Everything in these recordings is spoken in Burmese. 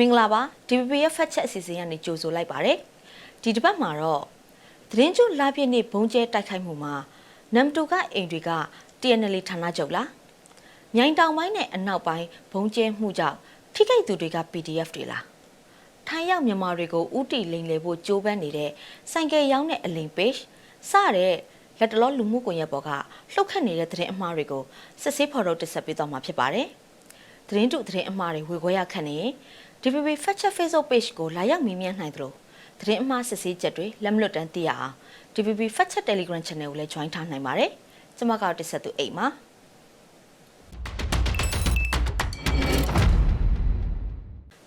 မင်္ဂလာပါ DPP ရဲ့ဖတ်ချက်အစီအစဉ်ကနေကြိုဆိုလိုက်ပါတယ်ဒီတစ်ပတ်မှာတော့သတင်းကျလာပြည့်နေ့ဘုံကျဲတိုက်ခိုက်မှုမှာနမ်တူကအိမ်တွေက TNL ဌာနချုပ်လားမြိုင်တောင်ပိုင်းနဲ့အနောက်ပိုင်းဘုံကျဲမှုကြောင့်ထိခိုက်သူတွေက PDF တွေလားထိုင်းရောက်မြန်မာတွေကိုဥတီလိန်လေဖို့ကြိုးပမ်းနေတဲ့စိုင်ကယ်ရောင်းတဲ့အလိန် page စတဲ့လက်တလောလူမှုကွန်ရက်ပေါ်ကလှုပ်ခတ်နေတဲ့သတင်းအမှားတွေကိုစစ်ဆေးဖော်ထုတ်တင်ဆက်ပေးသွားမှာဖြစ်ပါတယ်။သတင်းတုသတင်းအမှားတွေဝေခွဲရခန့်နေ DPP Fact Check Facebook Page ကိုလာရောက်မေးမြန်းနိုင်သလိုသတင်းအမှားစစ်ဆေးချက်တွေလက်မလွတ်တမ်းသိရအောင် DPP Fact Check Telegram Channel ကိုလည်း join ထားနိုင်ပါတယ်။ကျွန်မကတော့တင်ဆက်သူအိတ်ပါ။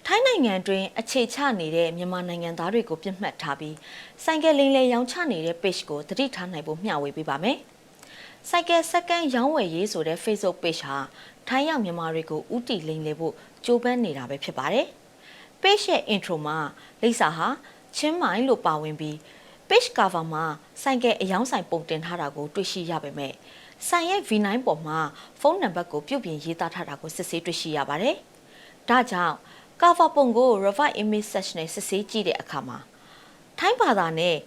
ထိုင်းနိုင်ငံတွင်အခြေချနေတဲ့မြန်မာနိုင်ငံသားတွေကိုပြစ်မှတ်ထားပြီးဆိုင်ကယ်လိမ်လည်ရောင်းချနေတဲ့ page ကိုသတိထားနိုင်ဖို့မျှဝေပေးပါမယ်။ဆိုင်ကယ်စက္ကန့်ရောင်းဝယ်ရေးဆိုတဲ့ Facebook page ဟာထိုင်းရောက်မြန်မာတွေကိုဥတီလိမ်လည်ဖို့ ကြိုးပမ်းနေတာပဲဖြစ်ပါတယ်။ page ရဲ့ intro မှာလိပ်စာဟာချင်းမိုင်လို့ပါဝင်ပြီး page cover မှာဆိုင်ကယ်အယောင်းဆိုင်ပုံတင်ထားတာကိုတွေ့ရှိရပေမဲ့ဆိုင်ရဲ့ V9 ပေါ်မှာဖုန်းနံပါတ်ကိုပြုတ်ပြင်ရေးသားထားတာကိုစစ်ဆေးတွေ့ရှိရပါတယ်။ဒါကြောင့် cover ပုံကို reverse image search နဲ့စစ်ဆေးကြည့်တဲ့အခါမှာထိုင်းဘာသာနဲ့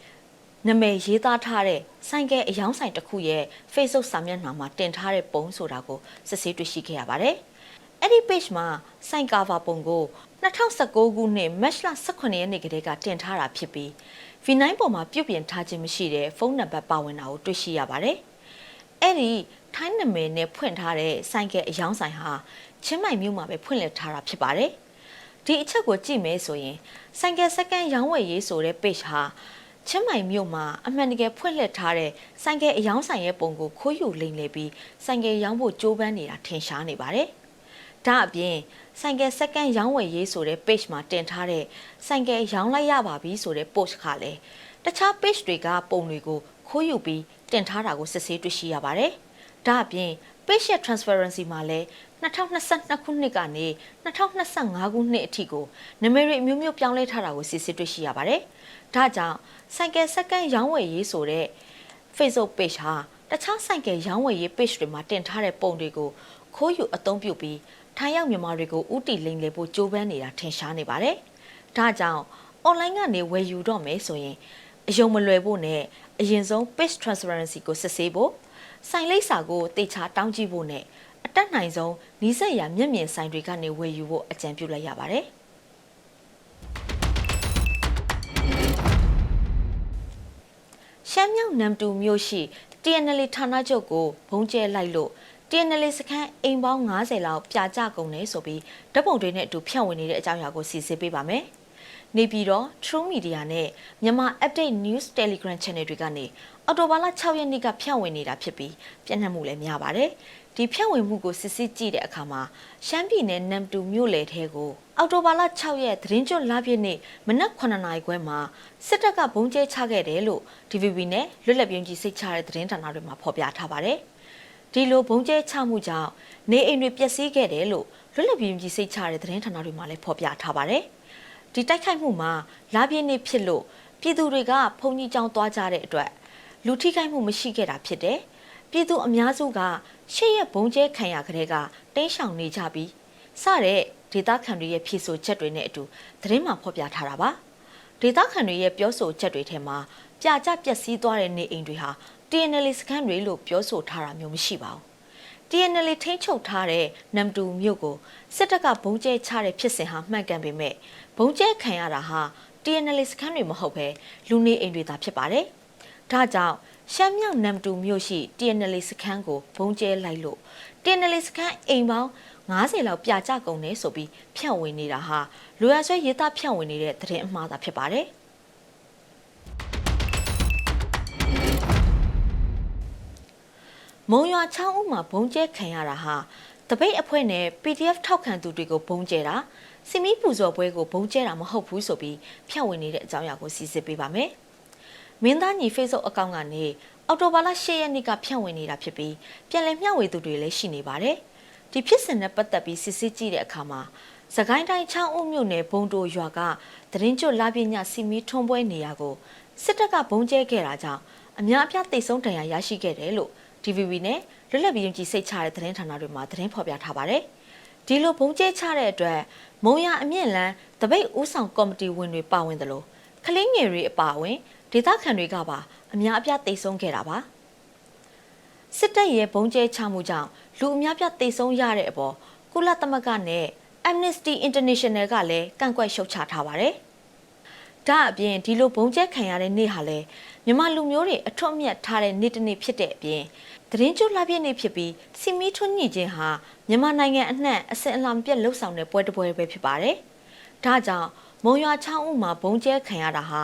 နာမည်ရေးသားထားတဲ့ဆိုင်ကယ်အယောင်းဆိုင်တစ်ခုရဲ့ Facebook စာမျက်နှာမှာတင်ထားတဲ့ပုံဆိုတာကိုစစ်ဆေးတွေ့ရှိခဲ့ရပါတယ်။ အဲ့ဒီ page မှာဆိုင် cover ပုံကို2019ခုနှစ် March လ18ရက်နေ့ကတည်းကတင်ထားတာဖြစ်ပြီး V9 ပေါ်မှာပြုပြင်ထားခြင်းမရှိတဲ့ဖုန်းနံပါတ်ပါဝင်တာကိုတွေ့ရှိရပါတယ်။အဲ့ဒီထိုင်းနာမည်နဲ့ဖွင့်ထားတဲ့ဆိုင်ကယ်အယောင်းဆိုင်ဟာချင်းမိုင်မြို့မှာပဲဖွင့်လှစ်ထားတာဖြစ်ပါတယ်။ဒီအချက်ကိုကြည့်မယ်ဆိုရင်ဆိုင်ကယ်စက္ကန့်ရောင်းဝယ်ရေးဆိုတဲ့ page ဟာချင်းမိုင်မြို့မှာအမှန်တကယ်ဖွင့်လှစ်ထားတဲ့ဆိုင်ကယ်အယောင်းဆိုင်ရဲ့ပုံကိုခိုးယူလိမ့်လေပြီးဆိုင်ကယ်ရောင်းဖို့ကြိုးပမ်းနေတာထင်ရှားနေပါတယ်။ ဒါအပြင်ဆိုင်ကယ်စက္ကန့်ရောင်းဝယ်ရေးဆိုတဲ့ page မှာတင်ထားတဲ့ဆိုင်ကယ်ရောင်းလိုက်ရပါပြီဆိုတဲ့ post ကလည်းတခြား page တွေကပုံတွေကိုခိုးယူပြီးတင်ထားတာကိုစစ်ဆေးတွေ့ရှိရပါတယ်။ဒါအပြင် page ရဲ့ transparency မှာလည်း2022ခုနှစ်ကနေ2025ခုနှစ်အထိကိုနမရီအမျိုးမျိုးပြောင်းလဲထားတာကိုစစ်စစ်တွေ့ရှိရပါတယ်။ဒါကြောင့်ဆိုင်ကယ်စက္ကန့်ရောင်းဝယ်ရေးဆိုတဲ့ Facebook page ဟာတခြားဆိုင်ကယ်ရောင်းဝယ်ရေး page တွေမှာတင်ထားတဲ့ပုံတွေကိုခိုးယူအသုံးပြုပြီး ထိုင်းရောက်မြန်မာတွေကိုဥတီလိမ်လည်ဖို့ကြိုးပမ်းနေတာထင်ရှားနေပါတယ်။ဒါကြောင့် online ကနေဝယ်ယူတော့မယ်ဆိုရင်အယုံမလွယ်ဖို့နဲ့အရင်ဆုံး page transparency ကိုစစ်ဆေးဖို့ဆိုင်လိပ်စာကိုတေချာတောင်းကြည့်ဖို့နဲ့အတက်နိုင်ဆုံးနီးစပ်ရာမျက်မြင်ဆိုင်တွေကနေဝယ်ယူဖို့အကြံပြုလိုက်ရပါတယ်။ရှမ်းမြောက်နမ်တူမြို့ရှိ TNL ဌာနချုပ်ကိုဘုံကျဲလိုက်လို့ TNL စခန်းအိမ်ပေါင်း90လောက်ပြကြကုန်နေဆိုပြီးဓာတ်ပုံတွေနဲ့အတူဖြန့်ဝေနေတဲ့အကြောင်းအရာကိုစီစစ်ပေးပါမယ်။နေပြည်တော် True Media နဲ့မြန်မာ Update News Telegram Channel တွေကနေအော်တိုဘာလ6ရက်နေ့ကဖြန့်ဝေနေတာဖြစ်ပြီးပြန့်နှံ့မှုလည်းများပါတယ်။ဒီဖြန့်ဝေမှုကိုစစ်စစ်ကြည့်တဲ့အခါမှာရှမ်းပြည်နယ်နမ်တူမြို့လေထဲကိုအော်တိုဘာလ6ရက်သတင်းကျွတ်လပြည့်နေ့မနက်9နာရီခွဲမှာစစ်တပ်ကဘုံကျဲချခဲ့တယ်လို့ DVB နဲ့လွတ်လပ်ပြုံးကြီးစိတ်ချတဲ့သတင်းဌာနတွေမှာဖော်ပြထားပါတယ်။ ဒီလိုဘုံကျဲချမှုကြောင့်နေအိမ်တွေပျက်စီးခဲ့တယ်လို့လွတ်လပ်ပြုံးကြီးစိတ်ချတဲ့သတင်းဌာနတွေမှာလည်းဖော်ပြထားပါတယ်။ဒီတိုက်ခိုက်မှုမှာလာပြည့်နေ့ဖြစ်လို့ပြည်သူတွေကဘုံကြီးကျောင်းသွားကြတဲ့အတွက်လူထိခိုက်မှုမရှိခဲ့တာဖြစ်တယ်။ပြည်သူအများစုကရှေ့ရက်ဘုံကျဲခံရကလေးကတင်းရှောင်နေကြပြီးစတဲ့ဒေသခံတွေရဲ့ဖြေဆိုချက်တွေနဲ့အတူသတင်းမှဖော်ပြထားတာပါ။ဒေသခံတွေရဲ့ပြောဆိုချက်တွေထဲမှာပြကြပျက်စီးသွားတဲ့နေအိမ်တွေဟာ TNL စခန်းတွေလို့ပြောဆိုထားတာမျိုးမရှိပါဘူး။ TNL ထိန်းချုပ်ထားတဲ့နမ်တူမြို့ကိုစစ်တပ်ကဘုံကျဲချတဲ့ဖြစ်စဉ်ဟာမှန်ကန်ပေမဲ့ဘုံကျဲခံရတာဟာ TNL စခန်းတွေမဟုတ်ပဲလူနေအိမ်တွေသာဖြစ်ပါတယ်။ဒါကြောင့်ရှမ်းမြောက်နမ်တူမြို့ရှိ TNL စခန်းကိုဘုံကျဲလိုက်လို့ TNL စခန်းအိမ်ပေါင်း90လောက်ပြကြကုန်နေဆိုပြီးဖြန့်ဝေနေတာဟာလူရဆွဲရေးသားဖြန့်ဝေနေတဲ့သတင်းအမှားသာဖြစ်ပါတယ်။ မုံရွာချောင်းဦးမှာဘုံကျဲခံရတာဟာတပိတ်အဖွဲ့နဲ့ PDF ထောက်ခံသူတွေကိုဘုံကျဲတာစီမီပူဇော်ပွဲကိုဘုံကျဲတာမဟုတ်ဘူးဆိုပြီးဖြန့်ဝေနေတဲ့အကြောင်းအရာကိုစီစစ်ပေးပါမယ်။မင်းသားညီ Facebook အကောင့်ကနေအော်တိုဘာလ10ရက်နေ့ကဖြန့်ဝေနေတာဖြစ်ပြီးပြန်လည်မျှဝေသူတွေလည်းရှိနေပါတယ်။ဒီဖြစ်စဉ်နဲ့ပတ်သက်ပြီးစစ်စစ်ကြည့်တဲ့အခါမှာစကိုင်းတိုင်းချောင်းဦးမြို့နယ်ဘုံတိုရွာကသတင်းကျွတ်လာပညာစီမီထွန်းပွဲနေရာကိုစစ်တပ်ကဘုံကျဲခဲ့တာကြောင့်အများအပြားတိတ်ဆုံးဒဏ်ရာရရှိခဲ့တယ်လို့ DVB နဲ့လွတ်လပ်ပြီးယုံကြည်စိတ်ချတဲ့သတင်းဌာနတွေမှာသတင်းဖော်ပြထားပါတယ်။ဒီလိုဘုံကျဲချတဲ့အတွက်မုံရအမြင့်လန်းတပိတ်ဦးဆောင်ကော်မတီဝင်တွေပါဝင်တယ်လို့ကလင်းငယ်တွေအပါအဝင်ဒေသခံတွေကပါအများအပြားတိတ်ဆုံးခဲ့တာပါစစ်တပ်ရဲ့ဘုံကျဲချမှုကြောင့်လူအများပြားတိတ်ဆုံးရတဲ့အပေါ်ကုလသမဂ္ဂနဲ့ Amnesty International ကလည်းကန့်ကွက်ရှုတ်ချထားပါတယ်ဒါအပြင်ဒီလိုဘုံကျဲခံရတဲ့နေ့ဟာလဲ မြန်မာလူမျိုးတွေအထွတ်အမြတ်ထားတဲ့နေ့တစ်နေ့ဖြစ်တဲ့အပြင်သတင်းကျွလာပြည့်နေ့ဖြစ်ပြီးစီမီထွန်းညင်ခြင်းဟာမြန်မာနိုင်ငံအနှံ့အစင်အလာမပြတ်လှုပ်ဆောင်တဲ့ပွဲတစ်ပွဲပဲဖြစ်ပါတယ်။ဒါကြောင့်မုံရွာချောင်းဦးမှာဘုံကျဲခံရတာဟာ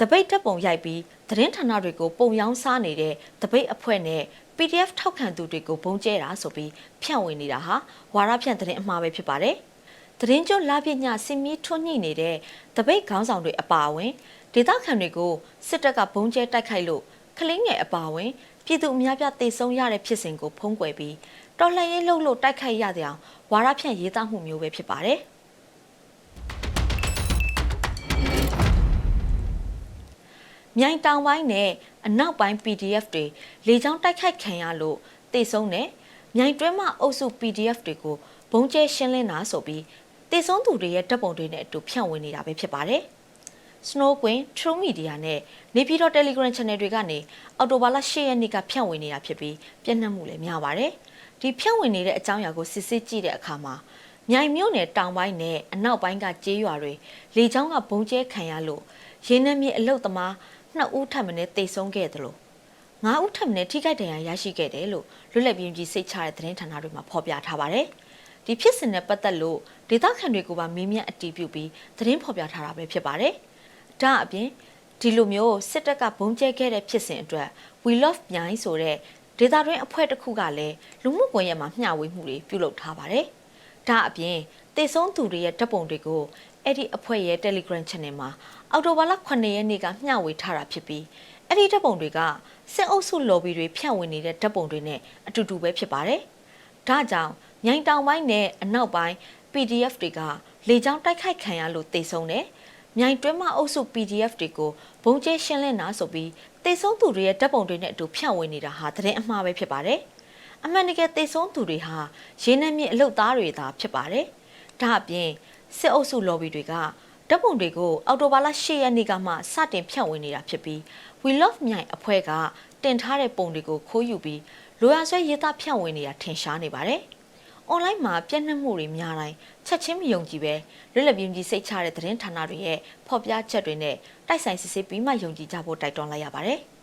တပိတ်တက်ပုံရိုက်ပြီးသတင်းဌာနတွေကိုပုံရောင်းစားနေတဲ့တပိတ်အဖွဲ့နဲ့ PDF ထောက်ခံသူတွေကိုဘုံကျဲတာဆိုပြီးဖြန့်ဝေနေတာဟာဝါရဖြန့်သတင်းအမှားပဲဖြစ်ပါတယ်။သတင်းကျွလာပြည့်ညစင်မီထွန်းညင်နေတဲ့တပိတ်ခေါင်းဆောင်တွေအပါအဝင် ဒေသခံတွေကိုစစ်တပ်ကဘုံကျဲတိုက်ခိုက်လို့ကလင်းငယ်အပါအဝင်ပြည်သူအများပြတေဆုံးရတဲ့ဖြစ်စဉ်ကိုဖုံးကွယ်ပြီးတော်လှန်ရေးလှုပ်လို့တိုက်ခိုက်ရတဲ့အောင်ဝါရဖြန့်ရေးသားမှုမျိုးပဲဖြစ်ပါတယ်။မြိုင်တောင်ပိုင်းနဲ့အနောက်ပိုင်း PDF တွေလေကြောင်းတိုက်ခိုက်ခံရလို့တေဆုံးတဲ့မြိုင်တွဲမအုပ်စု PDF တွေကိုဘုံကျဲရှင်းလင်းတာဆိုပြီးတေဆုံးသူတွေရဲ့တပ်ပုံတွေနဲ့အတူဖြန့်ဝေနေတာပဲဖြစ်ပါတယ်။ Snow Queen True Media နဲ့နေပြည်တော် Telegram Channel တွေကနေအော်တိုဘာလ10ရက်နေ့ကဖြန့်ဝေနေတာဖြစ်ပြီးပြန့်နှံ့မှုလည်းများပါတယ်။ဒီဖြန့်ဝေနေတဲ့အကြောင်းအရာကိုစစ်ဆေးကြည့်တဲ့အခါမှာမြိုင်မြို့နယ်တောင်ပိုင်းနဲ့အနောက်ပိုင်းကကျေးရွာတွေလေကြောင်းကဘုံကျဲခံရလို့ရင်းနှမြစ်အလုတ်သမားနှစ်ဦးထပ်မံတေဆုံးခဲ့တယ်လို့ငါးဦးထပ်မံထိခိုက်ဒဏ်ရာရရှိခဲ့တယ်လို့လွတ်လပ်ပြင်းကြီးစိတ်ချတဲ့သတင်းဌာနတွေမှာဖော်ပြထားပါတယ်။ဒီဖြစ်စဉ်နဲ့ပတ်သက်လို့ဒေသခံတွေကိုပါမေးမြန်းအတည်ပြုပြီးသတင်းဖော်ပြထားတာပဲဖြစ်ပါတယ်။ ဒါအပြင်ဒီလိုမျိုးစစ်တပ်ကဘုံကျဲခဲ့တဲ့ဖြစ်စဉ်အတွက် We Love မြိုင်းဆိုတဲ့ဒေတာတွင်းအဖွဲ့တစ်ခုကလည်းလူမှုကွန်ရက်မှာမျှဝေမှုတွေပြုလုပ်ထားပါတယ်။ဒါအပြင်တေဆုံးသူတွေရဲ့ဓာတ်ပုံတွေကိုအဲ့ဒီအဖွဲ့ရဲ့ Telegram Channel မှာအော်တိုဘာလ9ရက်နေ့ကမျှဝေထားတာဖြစ်ပြီးအဲ့ဒီဓာတ်ပုံတွေကစစ်အုပ်စု lobby တွေဖြန့်ဝေနေတဲ့ဓာတ်ပုံတွေနဲ့အတူတူပဲဖြစ်ပါတယ်။ဒါကြောင့်မြိုင်တောင်ပိုင်းနဲ့အနောက်ပိုင်း PDF တွေကလေကြောင်းတိုက်ခိုက်ခံရလို့တေဆုံးတယ်။ မြိုင်တွဲမအုပ်စု PDF တွေကိုဘုံကျဲရှင်းလင်းတာဆိုပြီးတေဆုံးသူတွေရဲ့တပ်ပုံတွေနဲ့အတူဖြန့်ဝေနေတာဟာသတင်းအမှားပဲဖြစ်ပါတယ်။အမှန်တကယ်တေဆုံးသူတွေဟာရင်းနှမြင့်အလုတ်သားတွေသာဖြစ်ပါတယ်။ဒါအပြင်စစ်အုပ်စု lobby တွေကဓာတ်ပုံတွေကိုအော်တိုဘာလ10ရက်နေ့ကမှစတင်ဖြန့်ဝေနေတာဖြစ်ပြီး We Love မြိုင်အဖွဲ့ကတင်ထားတဲ့ပုံတွေကိုခိုးယူပြီးလိုရာဆွဲရေးသားဖြန့်ဝေနေတာထင်ရှားနေပါတယ်။။ online မှာပြန့်နှံ့မှုတွေများတိုင်းချက်ချင်းမယုံကြည်ပဲလွတ်လပ်ပြင်းကြီးစိတ်ချတဲ့သတင်းဌာနတွေရဲ့ဖော်ပြချက်တွေနဲ့တိုက်ဆိုင်စစ်ဆေးပြီးမှယုံကြည်ကြဖို့တိုက်တွန်းလိုက်ရပါတယ်။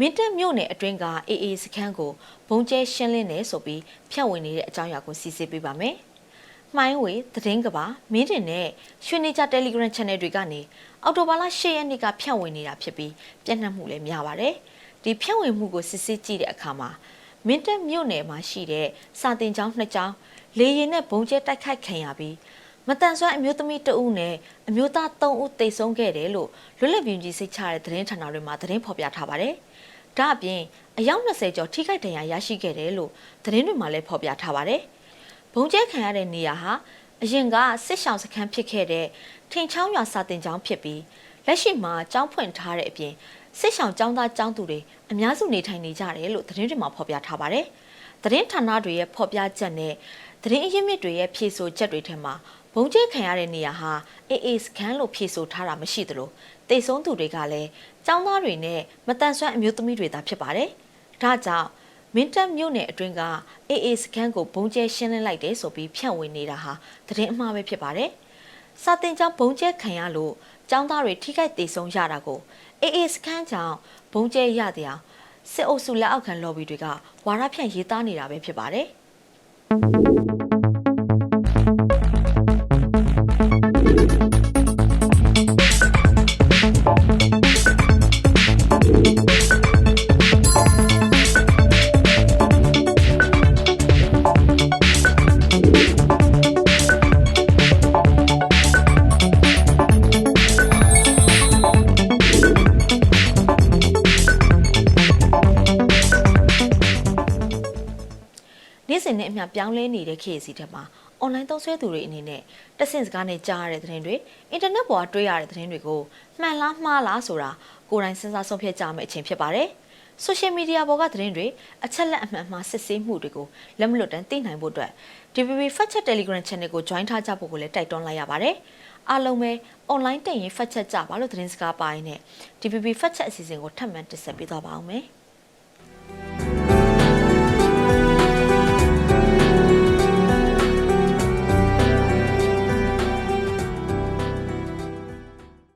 မင်းတပ်မြို့နယ်အတွင်းကအေအေစခန်းကိုဘုံကျဲရှင်းလင်းနေဆိုပြီးဖြန့်ဝေနေတဲ့အကြောင်းအရာကိုစီစစ်ပေးပါမယ်။မှိုင်းဝေသတင်းကဘာမင်းတင်နဲ့ရွှေနေကြ Telegram Channel တွေကနေအော်တိုဘာလ10ရက်နေ့ကဖြန့်ဝေနေတာဖြစ်ပြီးပြန့်နှံ့မှုလည်းများပါတယ်။ ဒီဖြန့်ဝေမှုကိုစစ်ဆေးကြည့်တဲ့အခါမှာမင်းတပ်မြို့နယ်မှာရှိတဲ့စာတင်ကျောင်းနှစ်ကျောင်းလေရင်နဲ့ဘုံကျဲတိုက်ခိုက်ခံရပြီးမတန်ဆွမ်းအမျိုးသမီးတဦးနဲ့အမျိုးသား၃ဦးတိတ်ဆုံးခဲ့တယ်လို့လွတ်လပ်ပြည်ကြီးစိတ်ချတဲ့သတင်းဌာနတွေမှာသတင်းဖော်ပြထားပါတယ်။ဒါအပြင်အယောက်20ကျော်ထိခိုက်ဒဏ်ရာရရှိခဲ့တယ်လို့သတင်းတွေမှာလည်းဖော်ပြထားပါတယ်။ဘုံကျဲခံရတဲ့နေရာဟာအရင်ကစစ်ဆောင်စခန်းဖြစ်ခဲ့တဲ့ထင်ချောင်းရွာစာတင်ကျောင်းဖြစ်ပြီးလက်ရှိမှာကျောင်းဖွင့်ထားတဲ့အပြင် စစ်ဆောင်ចောင်းသားចောင်းသူတွေအများစုနေထိုင်နေကြတယ်လို့သတင်းတွေမှာဖော်ပြထားပါတယ်။သတင်းဌာနတွေရဲ့ဖော်ပြချက်နဲ့သတင်းအရင်းမြစ်တွေရဲ့ဖြေဆိုချက်တွေထဲမှာဘုံကျဲခံရတဲ့နေရာဟာအေးအေးစကန်လို့ဖြေဆိုထားတာမရှိသလိုတိတ်ဆုံးသူတွေကလည်းចောင်းသားတွေနဲ့မတန်ဆွမ်းအမျိုးသမီးတွေသာဖြစ်ပါတယ်။ဒါကြောင့်မင်းတပ်မြို့နယ်အတွင်းကအေးအေးစကန်ကိုဘုံကျဲရှင်းလင်းလိုက်တယ်ဆိုပြီးဖြန့်ဝေနေတာဟာသတင်းအမှားပဲဖြစ်ပါတယ်။စာတင်ကျောင်းဘုံကျဲခံရလို့ចောင်းသားတွေထိခိုက်ဒေဆုံးရတာကို အေးအေးစခန်းကြောင့်ဘုံကျဲရတဲ့အောင်စစ်အုပ်စုလက်အောက်ခံ lobby တွေကဝါရဖြန့်ရေးသားနေတာပဲဖြစ်ပါတယ် နေ့စဉ်နဲ့အမျှပြောင်းလဲနေတဲ့ခေတ်စီတက်မှာအွန်လိုင်းသုံးစွဲသူတွေအနေနဲ့တက်ဆင့်စကားနဲ့ကြားရတဲ့သတင်းတွေအင်တာနက်ပေါ်တွေ့ရတဲ့သတင်းတွေကိုမှန်လားမှားလားဆိုတာကိုယ်တိုင်စဉ်းစားဆုံးဖြတ်ကြမယ့်အချိန်ဖြစ်ပါတယ်။ social media ပေါ်ကသတင်းတွေအချက်လက်အမှန်မှားစစ်ဆေးမှုတွေကိုလက်မလွတ်တမ်းသိနိုင်ဖို့အတွက် DPP Fact Check Telegram Channel ကို join ထားကြဖို့ကိုလည်းတိုက်တွန်းလိုက်ရပါတယ်။အားလုံးပဲ online တက်ရင် fact check ကြပါလို့သတင်းစကားပါရင်းနဲ့ DPP Fact Check အစီအစဉ်ကိုထပ်မံတင်ဆက်ပေးသွားပါအောင်မယ်။